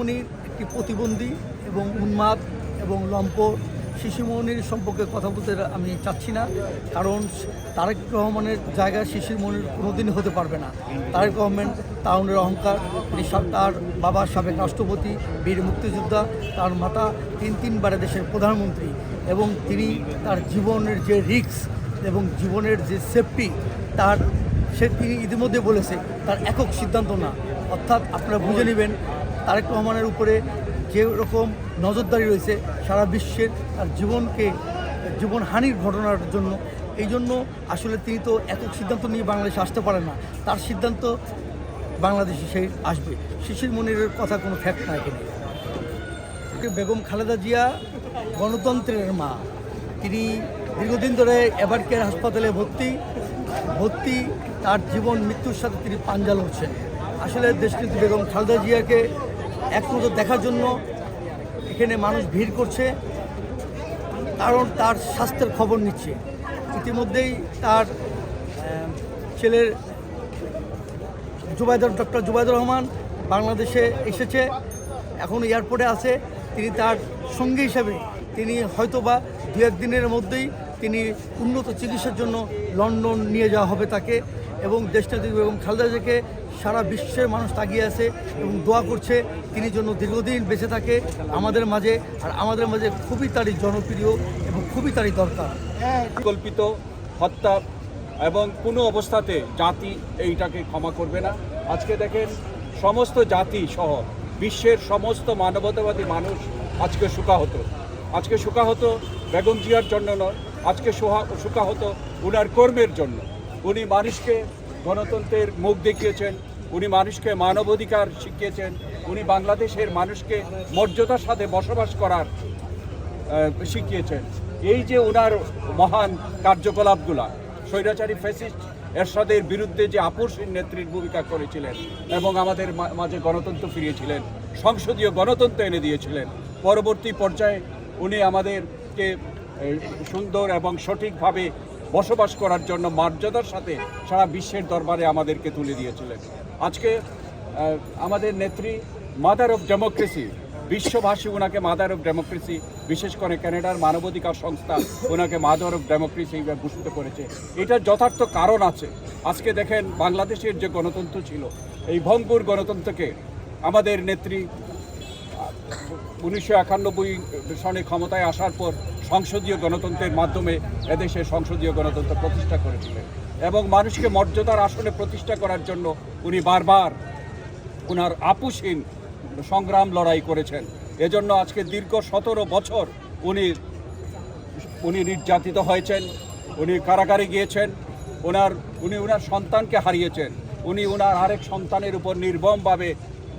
মনির একটি প্রতিবন্ধী এবং উন্মাদ এবং লম্পট। শিশির মনির সম্পর্কে কথা বলতে আমি চাচ্ছি না, কারণ তারেক রহমানের জায়গায় শিশির মনির কোনোদিনই হতে পারবে না। তারেক রহমান তাউনের অহংকার, তিনি তার বাবার সাবেক রাষ্ট্রপতি, বীর মুক্তিযোদ্ধা, তার মাতা, তিন তিনবারে দেশের প্রধানমন্ত্রী এবং তিনি তার জীবনের যে রিস্ক এবং জীবনের যে সেফটি, তার সে তিনি ইতিমধ্যে বলেছে, তার একক সিদ্ধান্ত না। অর্থাৎ আপনারা বুঝে নেবেন তারেক রহমানের উপরে যে রকম নজরদারি রয়েছে সারা বিশ্বের তার জীবনকে, জীবনহানির ঘটনার জন্য। এই জন্য আসলে তিনি তো একক সিদ্ধান্ত নিয়ে বাংলাদেশে আসতে পারেন না। তার সিদ্ধান্ত বাংলাদেশে সে আসবে। শিশির মনিরের কথা কোনো ফ্যাক্ট না এখানে। বেগম খালেদা জিয়া গণতন্ত্রের মা। তিনি দীর্ঘদিন ধরে এবার কেয়ার হাসপাতালে ভর্তি। ভর্তি, তার জীবন, মৃত্যুর সাথে তিনি পাঞ্জা লড়ছেন। আসলে দেশনেত্রী বেগম খালেদা জিয়াকে এক নজর দেখার জন্য এখানে মানুষ ভিড় করছে, কারণ তার স্বাস্থ্যের খবর নিচ্ছে। ইতিমধ্যেই তার ছেলের জুবাইদুর, ডক্টর জুবাইদুর রহমান বাংলাদেশে এসেছে, এখন এয়ারপোর্টে আছে। তিনি তার সঙ্গী হিসাবে তিনি হয়তোবা দু একদিনের মধ্যেই তিনি উন্নত চিকিৎসার জন্য লন্ডন নিয়ে যাওয়া হবে তাকে। এবং দেশনেত্রী এবং খালেদা জিয়াকে সারা বিশ্বের মানুষ তাকিয়ে আছে এবং দোয়া করছে, তিনি যেন দীর্ঘদিন বেঁচে থাকে আমাদের মাঝে, আর আমাদের মাঝে খুবই তারই জনপ্রিয় এবং খুবই তারই দরকার। পরিকল্পিত হত্যা এবং কোনো অবস্থাতে জাতি এইটাকে ক্ষমা করবে না। আজকে দেখেন, সমস্ত জাতি সহ বিশ্বের সমস্ত মানবতাবাদী মানুষ আজকে সুখাহত আজকে সুখাহত বেগম জিয়ার জন্য নয়, আজকে সুহা সুখাহত উনার কর্মের জন্য। উনি মানুষকে গণতন্ত্রের মুখ দেখিয়েছেন, উনি মানুষকে মানবাধিকার শিখিয়েছেন, উনি বাংলাদেশের মানুষকে মর্যাদার সাথে বসবাস করার শিখিয়েছেন। এই যে ওনার মহান কার্যকলাপগুলা, স্বৈরাচারী ফ্যাসিস্ট এরশাদের বিরুদ্ধে যে আপোষহীন নেত্রীর ভূমিকা করেছিলেন এবং আমাদের মাঝে গণতন্ত্র ফিরিয়েছিলেন, সংসদীয় গণতন্ত্র এনে দিয়েছিলেন, পরবর্তী পর্যায়ে উনি আমাদেরকে সুন্দর এবং সঠিকভাবে বসবাস করার জন্য মর্যাদার সাথে সারা বিশ্বের দরবারে আমাদেরকে তুলে দিয়েছিলেন। আজকে আমাদের নেত্রী মাদার অফ ডেমোক্রেসি বিশ্বভাষী ওনাকে মাদার অফ ডেমোক্রেসি বিশেষ করে কানাডার মানবাধিকার সংস্থা ওনাকে মাদার অফ ডেমোক্রেসি ভূষিত করেছে। এটার যথার্থ কারণ আছে। আজকে দেখেন, বাংলাদেশের যে গণতন্ত্র ছিল, এই ভঙ্গুর গণতন্ত্রকে আমাদের নেত্রী উনিশশো একানব্বই সনে ক্ষমতায় আসার পর সংসদীয় গণতন্ত্রের মাধ্যমে এদেশে সংসদীয় গণতন্ত্র প্রতিষ্ঠা করেছিলেন এবং মানুষকে মর্যাদার আসনে প্রতিষ্ঠা করার জন্য উনি বারবার ওনার আপুসহীন সংগ্রাম লড়াই করেছেন। এজন্য আজকে দীর্ঘ সতেরো বছর উনি উনি নির্যাতিত হয়েছেন, উনি কারাগারে গিয়েছেন ওনার উনি ওনার সন্তানকে হারিয়েছেন, উনি ওনার আরেক সন্তানের উপর নির্মমভাবে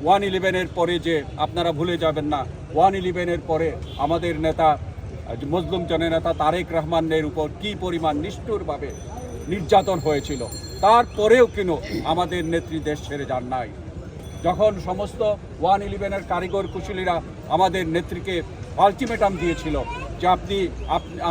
ওয়ান ইলেভেনের পরে যে আপনারা ভুলে যাবেন না, ওয়ান ইলেভেনের পরে আমাদের নেতা মজলুম জননেতা তারেক রহমানের উপর কি পরিমাণ নিষ্ঠুরভাবে নির্যাতন হয়েছিল, তারপরেও কিনো আমাদের নেত্রী দেশ ছেড়ে যান নাই। যখন সমস্ত ওয়ান ইলেভেনের কারিগর কুশলীরা আমাদের নেত্রীকে আলটিমেটাম দিয়েছিল যে আপনি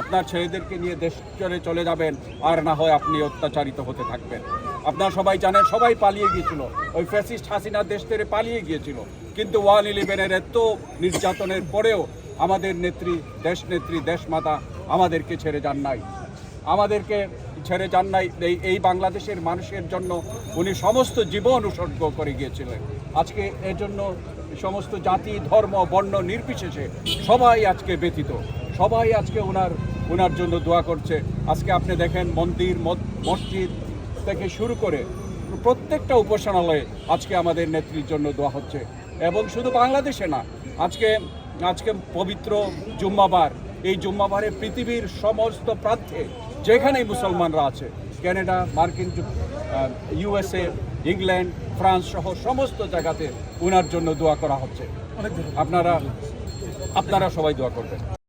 আপনার ছেলেদেরকে নিয়ে দেশ চলে চলে যাবেন, আর না হয় আপনি অত্যাচারিত হতে থাকবেন। আপনারা সবাই জানেন, সবাই পালিয়ে গিয়েছিল। ওই ফ্যাসিস্ট হাসিনা দেশ থেকে পালিয়ে গিয়েছিল। কিন্তু ওয়ান ইলেভেনের এত নির্যাতনের পরেও আমাদের নেত্রী, দেশ নেত্রী দেশমাতা আমাদেরকে ছেড়ে যান নাই। আমাদেরকে ছেড়ে যান নাই। এই এই বাংলাদেশের মানুষের জন্য উনি সমস্ত জীবন উৎসর্গ করে গিয়েছিলেন। আজকে এর জন্য সমস্ত জাতি, ধর্ম, বর্ণ নির্বিশেষে সবাই আজকে ব্যতীত সবাই আজকে ওনার ওনার জন্য দোয়া করছে। আজকে আপনি দেখেন মন্দির মসজিদ থেকে শুরু করে প্রত্যেকটা উপাসনালয়ে আজকে আমাদের নেত্রীর জন্য দোয়া হচ্ছে। এবং শুধু বাংলাদেশে না আজকে আজকে পবিত্র জুম্মাবার এই জুম্মাবারে পৃথিবীর সমস্ত প্রান্তে যেখানেই মুসলমানরা আছে ক্যানাডা মার্কিন ইউএসএ ইংল্যান্ড ফ্রান্স সহ সমস্ত জায়গাতে ওনার জন্য দোয়া করা হচ্ছে। আপনারা আপনারা সবাই দোয়া করবেন।